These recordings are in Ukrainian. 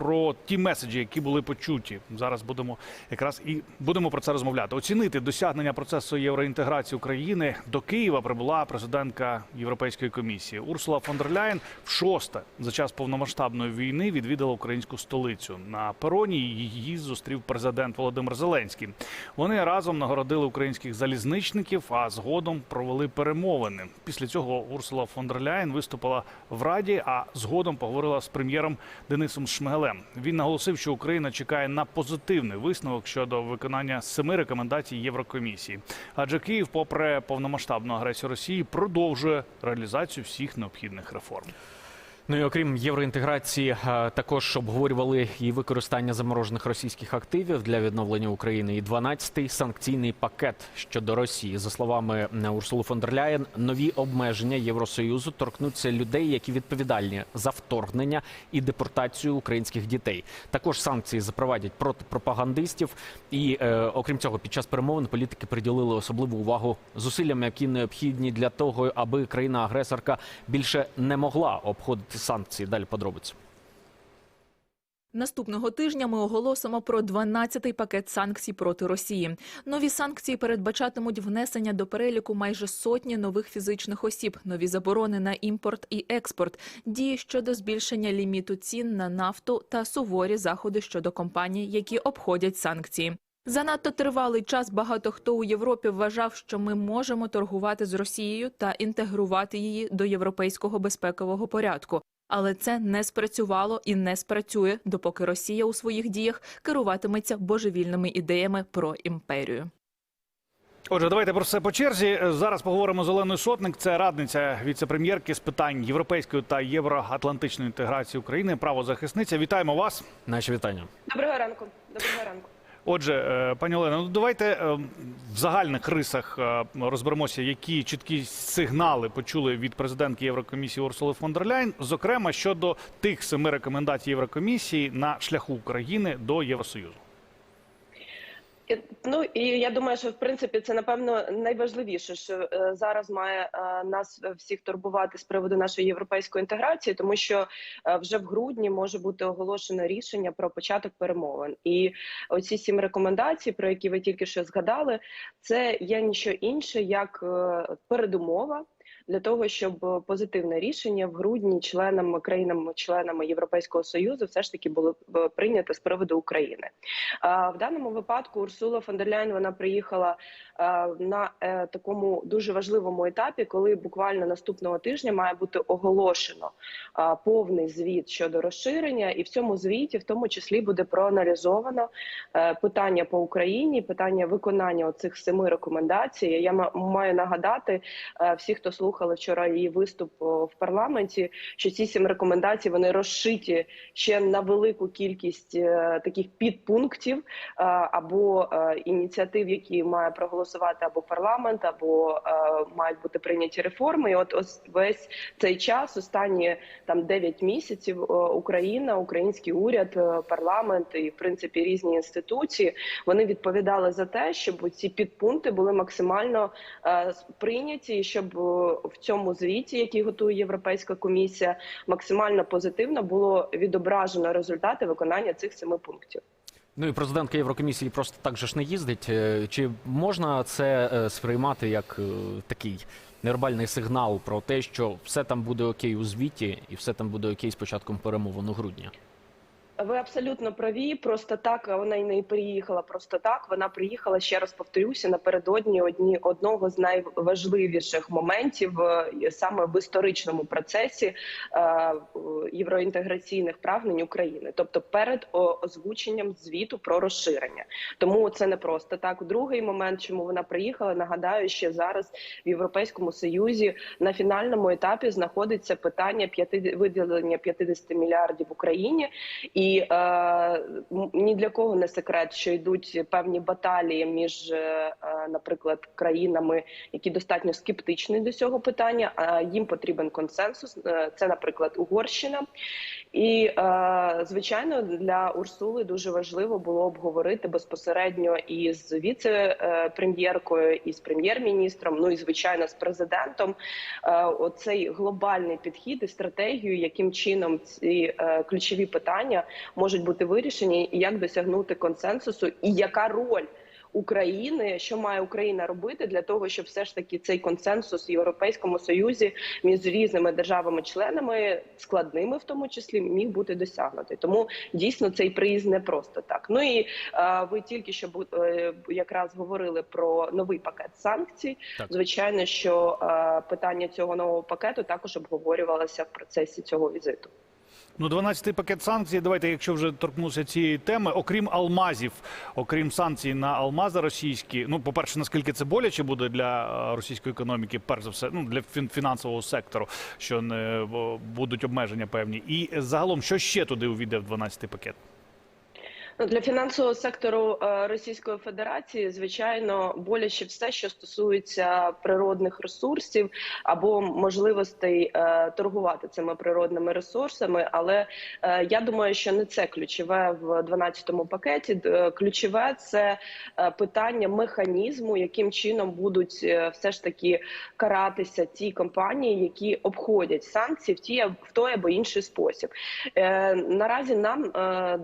про ті меседжі, які були почуті. Зараз будемо якраз і будемо про це розмовляти. Оцінити досягнення процесу євроінтеграції України до Києва прибула президентка Європейської комісії Урсула фон дер Ляєн в шосте за час повномасштабної війни відвідала українську столицю. На пероні її зустрів президент Володимир Зеленський. Вони разом нагородили українських залізничників, а згодом провели перемовини. Після цього Урсула фон дер Ляєн виступила в Раді, а згодом поговорила з прем'єром Денисом Шмигалем. Він наголосив, що Україна чекає на позитивний висновок щодо виконання семи рекомендацій Єврокомісії. Адже Київ, попри повномасштабну агресію Росії, продовжує реалізацію всіх необхідних реформ. Ну і окрім євроінтеграції, е, також обговорювали і використання заморожених російських активів для відновлення України. І 12-й санкційний пакет щодо Росії. За словами е, Урсули фон дер Ляєн, нові обмеження Євросоюзу торкнуться людей, які відповідальні за вторгнення і депортацію українських дітей. Також санкції запровадять проти пропагандистів. І е, окрім цього, під час перемовин політики приділили особливу увагу зусиллям, які необхідні для того, аби країна-агресорка більше не могла обходити санкції. Далі подробиці. Наступного тижня ми оголосимо про 12-й пакет санкцій проти Росії. Нові санкції передбачатимуть внесення до переліку майже сотні нових фізичних осіб, нові заборони на імпорт і експорт, дії щодо збільшення ліміту цін на нафту та суворі заходи щодо компаній, які обходять санкції. Занадто тривалий час багато хто у Європі вважав, що ми можемо торгувати з Росією та інтегрувати її до європейського безпекового порядку. Але це не спрацювало і не спрацює, допоки Росія у своїх діях керуватиметься божевільними ідеями про імперію. Отже, давайте про все по черзі. Зараз поговоримо з Оленою Сотник. Це радниця віце-прем'єрки з питань європейської та євроатлантичної інтеграції України. Правозахисниця. Вітаємо вас. Наші вітання. Доброго ранку. Доброго ранку. Отже, е, пані Олено, ну давайте е, в загальних рисах е, розберемося, які чіткі сигнали почули від президентки Єврокомісії Урсули фон дер Ляйн, зокрема щодо тих семи рекомендацій Єврокомісії на шляху України до Євросоюзу. Ну і я думаю, що в принципі це напевно найважливіше, що е, зараз має е, нас всіх турбувати з приводу нашої європейської інтеграції, тому що е, вже в грудні може бути оголошено рішення про початок перемовин. І оці сім рекомендацій, про які ви тільки що згадали, це є ніщо інше як е, передумова. Для того щоб позитивне рішення в грудні членам країнами-членами Європейського союзу все ж таки було прийнято з приводу України. В даному випадку Урсула фон вона приїхала на е, такому дуже важливому етапі, коли буквально наступного тижня має бути оголошено повний звіт щодо розширення, і в цьому звіті, в тому числі, буде проаналізовано е, питання по Україні, питання виконання оцих семи рекомендацій. Я ма- маю нагадати е, всі, хто слухали вчора її виступ в парламенті, що ці сім рекомендацій вони розшиті ще на велику кількість е, таких підпунктів е, або е, ініціатив, які має проголосувати або парламент, або мають бути прийняті реформи. І от ось весь цей час, останні там 9 місяців, Україна, український уряд, парламент і в принципі різні інституції вони відповідали за те, щоб ці підпункти були максимально прийняті, щоб в цьому звіті, який готує Європейська комісія, максимально позитивно було відображено результати виконання цих семи пунктів. Ну і президентка Єврокомісії просто так же ж не їздить. Е, Чи можна це е, сприймати як е, такий нервальний сигнал про те, що все там буде окей у звіті, і все там буде окей з початком перемовин у грудні? Ви абсолютно праві. Просто так вона й не приїхала. Просто так вона приїхала ще раз. Повторюся напередодні одні одного з найважливіших моментів е, саме в історичному процесі е, євроінтеграційних прагнень України, тобто перед озвученням звіту про розширення. Тому це не просто так. Другий момент, чому вона приїхала, нагадаю, що зараз в Європейському Союзі на фінальному етапі знаходиться питання п'яти виділення 50 мільярдів Україні. І е, ні для кого не секрет, що йдуть певні баталії між е, наприклад, країнами, які достатньо скептичні до цього питання. А їм потрібен консенсус. Е, Це, наприклад, Угорщина. І е, звичайно, для Урсули дуже важливо було обговорити безпосередньо із віце-прем'єркою, і з прем'єр-міністром, ну і звичайно з президентом. е, Оцей глобальний підхід і стратегію, яким чином ці е, ключові питання можуть бути вирішені, і як досягнути консенсусу, і яка роль. України, що має Україна робити для того, щоб все ж таки цей консенсус в Європейському Союзі між різними державами-членами, складними в тому числі, міг бути досягнутий. Тому дійсно цей приїзд не просто так. Ну і е, ви тільки що бу- е, якраз говорили про новий пакет санкцій. Так. Звичайно, що е, питання цього нового пакету також обговорювалося в процесі цього візиту. Ну, 12-й пакет санкцій. Давайте, якщо вже торкнувся цієї теми, окрім алмазів, окрім санкцій на алмази російські. Ну, по-перше, наскільки це боляче буде для е, російської економіки, перш за все, ну для фін- фінансового сектору, що не будуть обмеження певні. І загалом, що ще туди увійде в 12-й пакет? Для фінансового сектору е, Російської Федерації, звичайно, боляче все, що стосується природних ресурсів або можливостей е, торгувати цими природними ресурсами. Але е, я думаю, що не це ключове в 12-му пакеті. Ключове це питання механізму, яким чином будуть все ж таки каратися ті компанії, які обходять санкції в ті в той або інший спосіб. Наразі нам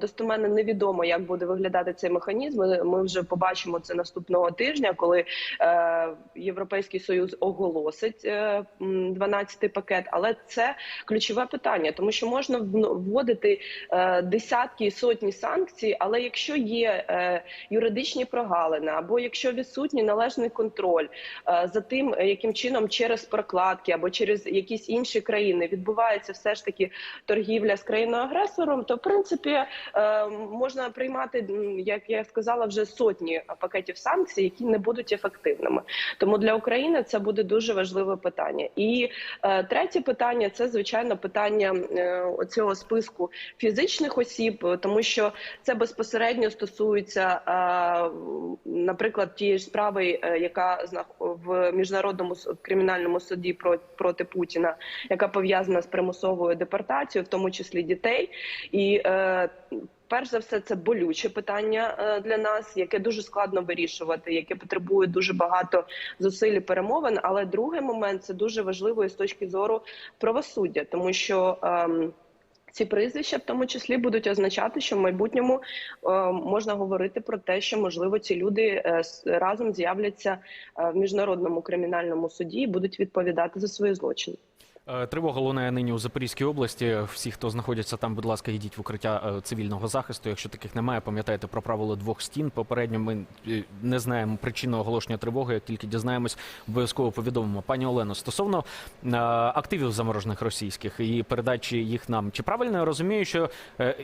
достоменно невідомо, як буде виглядати цей механізм. Ми, вже побачимо це наступного тижня, коли е, Європейський Союз оголосить е, 12-й пакет. Але це ключове питання, тому що можна вводити е, десятки і сотні санкцій, але якщо є е, юридичні прогалини, або якщо відсутній належний контроль е, за тим, яким чином через прокладки або через якісь інші країни відбувається все ж таки торгівля з країною агресором, то в принципі е, можна приймати, як я сказала, вже сотні пакетів санкцій, які не будуть ефективними. Тому для України це буде дуже важливе питання. І е, третє питання це звичайно питання е, оцього списку фізичних осіб, тому що це безпосередньо стосується, е, наприклад, тієї ж справи, е, яка в міжнародному кримінальному суді про- проти Путіна, яка пов'язана з примусовою депортацією, в тому числі дітей, і е, Перш за все, це болюче питання е, для нас, яке дуже складно вирішувати, яке потребує дуже багато зусиль і перемовин. Але другий момент це дуже важливо і з точки зору правосуддя, тому що. ем, ці прізвища в тому числі будуть означати, що в майбутньому е, можна говорити про те, що можливо ці люди е, разом з'являться е, в міжнародному кримінальному суді і будуть відповідати за свої злочини. Е, Тривога лунає нині у Запорізькій області. Всі, хто знаходяться там, будь ласка, йдіть в укриття е, цивільного захисту. Якщо таких немає, пам'ятайте про правило двох стін. Попередньо ми е, не знаємо причину оголошення тривоги. Як тільки дізнаємось, обов'язково повідомимо. Пані Олено, стосовно активів заморожених російських і передачі їх нам, чи правильно я розумію, що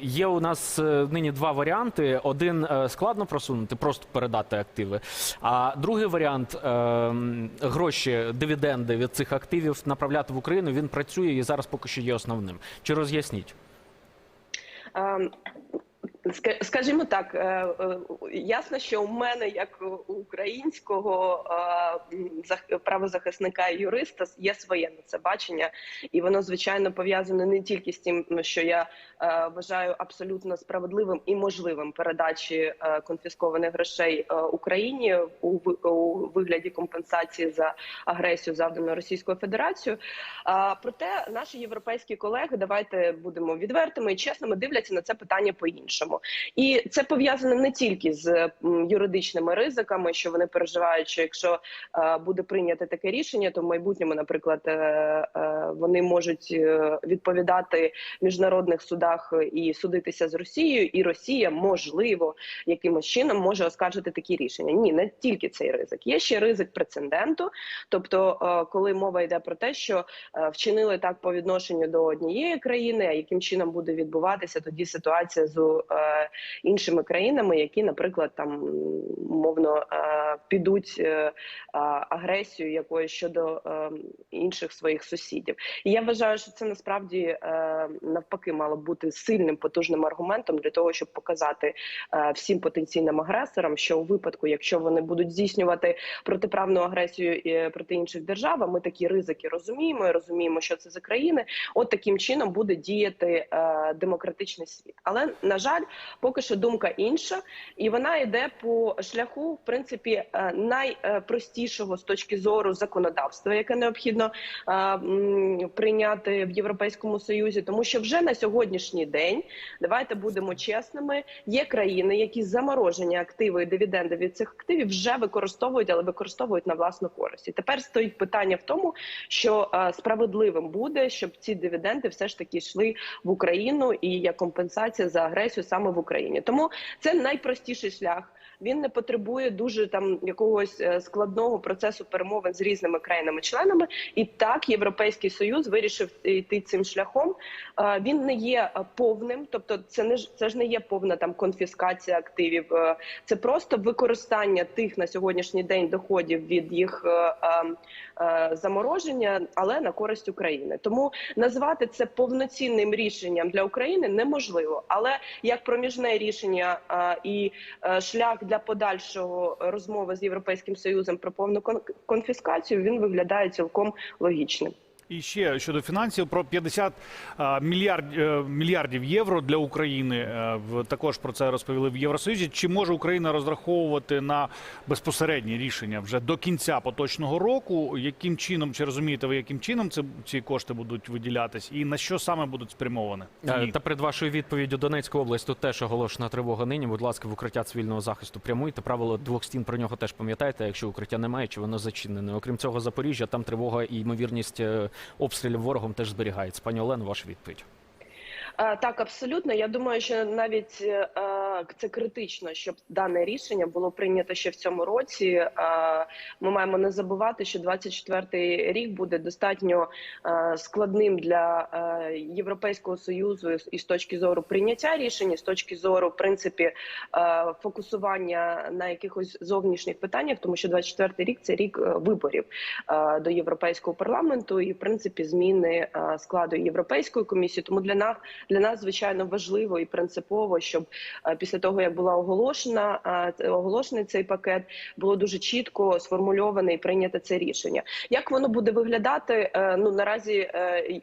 є у нас нині два варіанти: один складно просунути, просто передати активи. А другий варіант е, гроші, дивіденди від цих активів направляти в Україну. Він працює і зараз поки що є основним. Чи роз'ясніть? Ем, Скажімо так, е, е, ясно, що у мене, як у українського е, правозахисника і юриста, є своє на це бачення, і воно звичайно пов'язане не тільки з тим, що я вважаю абсолютно справедливим і можливим передачі конфіскованих грошей Україні у вигляді компенсації за агресію завдану Російською Федерацією. Проте наші європейські колеги, давайте будемо відвертими і чесними, дивляться на це питання по-іншому. І це пов'язане не тільки з юридичними ризиками, що вони переживають, що якщо е, буде прийнято таке рішення, то в майбутньому, наприклад, е, е, вони можуть відповідати в міжнародних судах і судитися з Росією, і Росія можливо якимось чином може оскаржити такі рішення. Ні, не тільки цей ризик. Є ще ризик прецеденту, тобто, коли мова йде про те, що вчинили так по відношенню до однієї країни, а яким чином буде відбуватися тоді ситуація з іншими країнами, які, наприклад, там мовно е, підуть е, е, агресію якоюсь щодо е, інших своїх сусідів. І я вважаю, що це насправді е, навпаки мало бути сильним потужним аргументом для того, щоб показати е, всім потенційним агресорам, що у випадку, якщо вони будуть здійснювати протиправну агресію е, проти інших держав, а ми такі ризики розуміємо і розуміємо, що це за країни. От таким чином буде діяти е, демократичний світ. Але на жаль, поки що думка інша, і вона йде по шляху, в принципі, е, найпростішого з точки зору законодавства, яке необхідно е, прийняти в Європейському Союзі, тому що вже на сьогоднішній день давайте будемо чесними. Є країни, які заморожені активи і дивіденди від цих активів вже використовують, але використовують на власну користь. І тепер стоїть питання в тому, що е, справедливим буде, щоб ці дивіденди все ж таки йшли в Україну і як компенсація за агресію саме в Україні. Тому це найпростіший шлях. Він не потребує дуже там якогось е, складного процесу перемовин з різними країнами-членами. І так європейський союз вирішив йти цим шляхом. Е, Він не є е, повним, тобто це не це ж не є повна там конфіскація активів. Це просто використання тих на сьогоднішній день доходів від їх замороження, але на користь України. Тому назвати це повноцінним рішенням для України неможливо. Але як проміжне рішення і шлях для подальшого розмови з європейським союзом про повну кон- конфіскацію він виглядає цілком логічним. І ще щодо фінансів про 50 а, мільярд, е, мільярдів євро для України. е, Також про це розповіли в Євросоюзі. Чи може Україна розраховувати на безпосередні рішення вже до кінця поточного року? Яким чином чи розумієте ви, яким чином це ці кошти будуть виділятись, і на що саме будуть спрямовані? Е, Ні. Та перед вашою відповіддю Донецька область тут теж оголошена тривога нині. Будь ласка, в укриття цивільного захисту прямуйте. Правило двох стін про нього теж пам'ятаєте. Якщо укриття немає, чи воно зачинене. Окрім цього, Запоріжжя там тривога і ймовірність обстрілів ворогом теж зберігається. Пані Олено, ваша відповідь. Е, Так, абсолютно. Я думаю, що навіть е, це критично, щоб дане рішення було прийнято ще в цьому році. Е, Ми маємо не забувати, що 24-й рік буде достатньо складним для Європейського союзу і з точки зору прийняття рішень, і з точки зору в принципі фокусування на якихось зовнішніх питаннях, тому що 24-й рік це рік виборів до європейського парламенту і в принципі зміни складу європейської комісії. Тому для нас для нас звичайно важливо і принципово, щоб е, після того як була оголошена е, оголошений цей пакет, було дуже чітко сформульоване і прийнято це рішення. Як воно буде виглядати? е, Ну наразі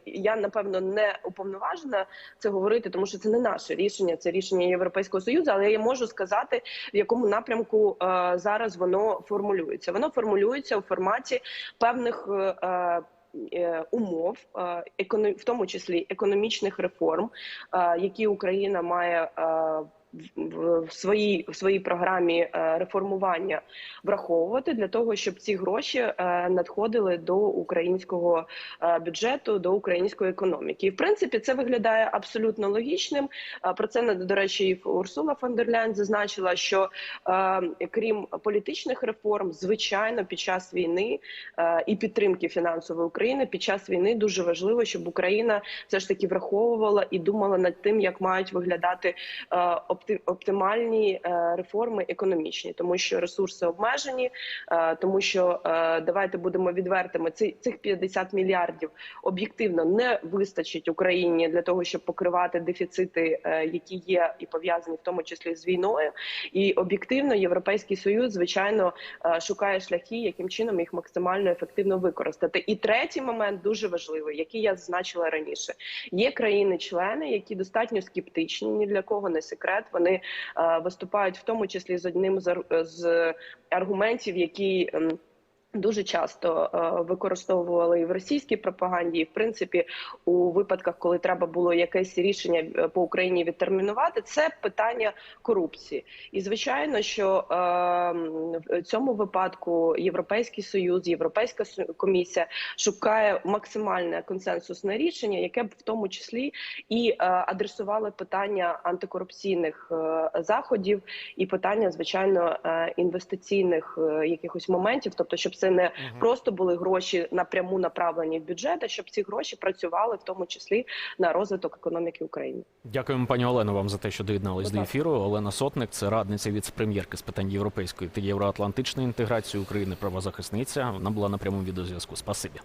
я напевно не уповноважена це говорити, тому що це не наше рішення, це рішення Європейського союзу. Але я можу сказати, в якому напрямку зараз воно формулюється. Воно формулюється у форматі певних. Е, Умов е, в тому числі економічних реформ, е, які Україна має в- своїй в своїй програмі е, реформування враховувати для того, щоб ці гроші е, надходили до українського е, бюджету, до української економіки. І в принципі це виглядає абсолютно логічним. Про це до речі, і Урсула фон дер Ляйн зазначила, що крім політичних реформ, звичайно, під час війни і підтримки фінансової України під час війни дуже важливо, щоб Україна все ж таки враховувала і думала над тим, як мають виглядати опти- оптимальні е, реформи економічні, тому що ресурси обмежені, е, тому що е, давайте будемо відвертими. Цих 50 мільярдів об'єктивно не вистачить Україні для того, щоб покривати дефіцити, які є і пов'язані в тому числі з війною. І об'єктивно європейський союз звичайно шукає шляхи, яким чином їх максимально ефективно використати. І третій момент дуже важливий, який я зазначила раніше. Є країни-члени, які достатньо скептичні, ні для кого не секрет. Вони е, виступають в тому числі з одним з, аргументів, які ем, Дуже часто е, використовували і в російській пропаганді, і в принципі у випадках, коли треба було якесь рішення е, по Україні відтермінувати, це питання корупції. І звичайно, що е, в цьому випадку Європейський Союз, Європейська комісія шукає максимальне консенсусне рішення, яке б в тому числі і е, адресувало питання антикорупційних е, заходів і питання, звичайно, інвестиційних якихось моментів, тобто, щоб це не просто були гроші напряму направлені в бюджет, а щоб ці гроші працювали в тому числі на розвиток економіки України. Дякуємо, пані Олено, вам за те, що доєдналися до ефіру. Олена Сотник, це радниця віце-прем'єрки з питань європейської та євроатлантичної інтеграції України, правозахисниця. Вона була на прямому відеозв'язку. Спасибі.